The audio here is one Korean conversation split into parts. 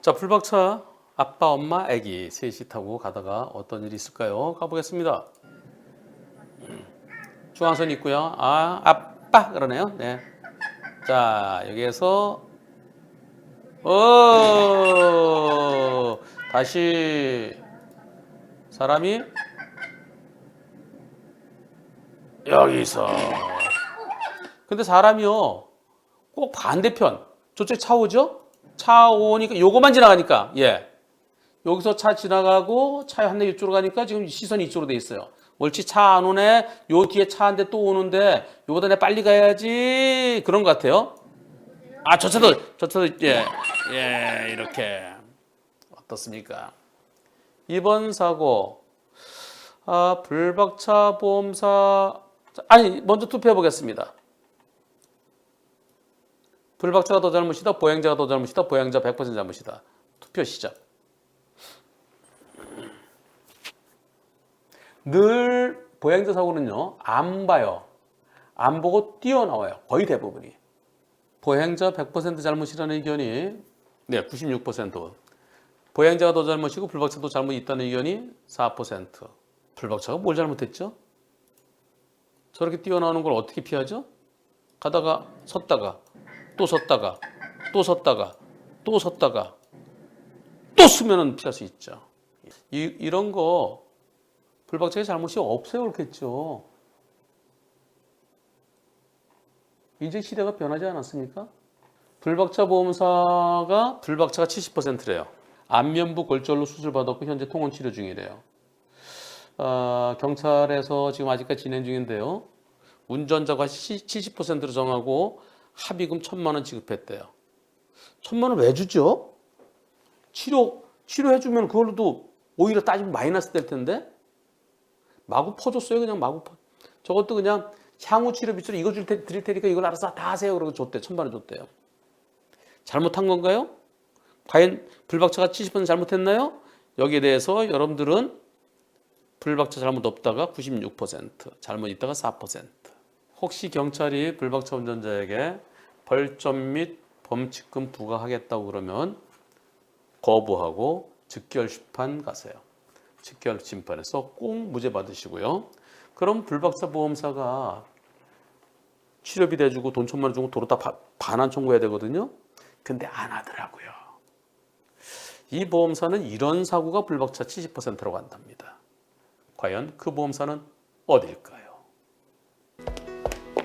자, 불박차 아빠, 엄마, 아기 셋이 타고 가다가 어떤 일이 있을까요? 가보겠습니다. 중앙선 있고요. 아, 아빠 그러네요. 네. 자, 여기에서 어 다시 사람이 여기서 근데 사람이요 꼭 반대편 저쪽에 차 오죠? 차 오니까 요거만 지나가니까 예 여기서 차 지나가고 차에 한대 이쪽으로 가니까 지금 시선이 이쪽으로 돼 있어요. 옳지 차안 오네. 요 뒤에 차 한 대 또 오는데 요거보다 내가 빨리 가야지 그런 것 같아요. 아 저 차도 저 차도 예, 예 이렇게 어떻습니까? 이번 사고 아 불박차 보험사 아니 먼저 투표해 보겠습니다. 불박차가 더 잘못이다, 보행자가 더 잘못이다, 보행자 100% 잘못이다. 투표 시작. 늘 보행자 사고는요 안 봐요 안 보고 뛰어나와요 거의 대부분이 보행자 100% 잘못이라는 의견이 네 96% 보행자가 더 잘못이고 불박차도 잘못 있다는 의견이 4% 불박차가 뭘 잘못했죠? 저렇게 뛰어나오는 걸 어떻게 피하죠? 가다가 섰다가 또 섰다가 또 섰다가 또 섰다가 또 쓰면은 피할 수 있죠 이, 이런 거 불박차의 잘못이 그렇겠죠. 이제 시대가 변하지 않았습니까? 불박차 보험사가 불박차가 70%래요. 안면부 골절로 수술받았고 현재 통원 치료 중이래요. 아, 경찰에서 지금 아직까지 진행 중인데요. 운전자가 70%로 정하고 합의금 천만 원 지급했대요. 천만 원 왜 주죠? 치료 치료해주면 그걸로도 오히려 따지면 마이너스 될 텐데 마구 퍼줬어요. 그냥 마구 퍼. 저것도 그냥 향후 치료 비수로 이거 줄 테, 드릴 테니까 이걸 알아서 다 하세요. 그러고 줬대. 천만 원 줬대요. 잘못한 건가요? 과연 불박차가 70% 잘못했나요? 여기에 대해서 여러분들은 불박차 잘못 없다가 96%, 잘못 있다가 4%. 혹시 경찰이 불박차 운전자에게 벌점 및 범칙금 부과하겠다고 그러면 거부하고 즉결 심판 가세요. 직결 심판에서 꼭 무죄 받으시고요. 그럼 불박차 보험사가 치료비 대주고 돈 천만 원 주고 도로 다 바- 반환 청구해야 되거든요. 근데 안 하더라고요. 이 보험사는 이런 사고가 불박차 70%라고 한답니다. 과연 그 보험사는 어딜까요?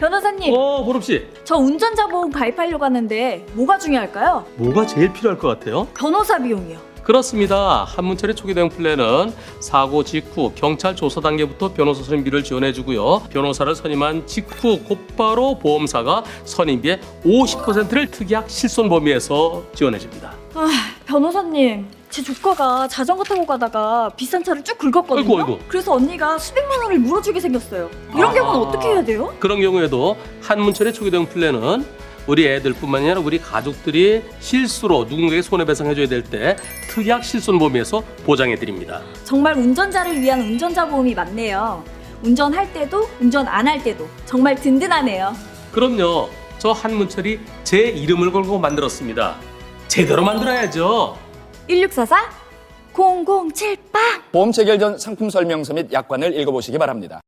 변호사님, 어, 보름 씨. 저 운전자 보험 가입하려고 하는데 뭐가 중요할까요? 뭐가 제일 필요할 것 같아요? 변호사 비용이요. 그렇습니다. 한문철의 초기 대응 플랜은 사고 직후 경찰 조사 단계부터 변호사 선임비를 지원해주고요. 변호사를 선임한 직후 곧바로 보험사가 선임비의 50%를 특약 실손 범위에서 지원해줍니다. 아, 변호사님, 제 조카가 자전거 타고 가다가 비싼 차를 쭉 긁었거든요. 아이고, 아이고. 그래서 언니가 수백만 원을 물어주게 생겼어요. 이런 아. 경우는 어떻게 해야 돼요? 그런 경우에도 한문철의 초기 대응 플랜은 우리 애들뿐만 아니라 우리 가족들이 실수로 누군가에게 손해배상해줘야 될 때 특약 실손 범위에서 보장해 드립니다. 정말 운전자를 위한 운전자 보험이 맞네요. 운전할 때도 운전 안 할 때도 정말 든든하네요. 그럼요. 저 한문철이 제 이름을 걸고 만들었습니다. 제대로 만들어야죠. 1644 0078 보험 체결 전 상품 설명서 및 약관을 읽어보시기 바랍니다.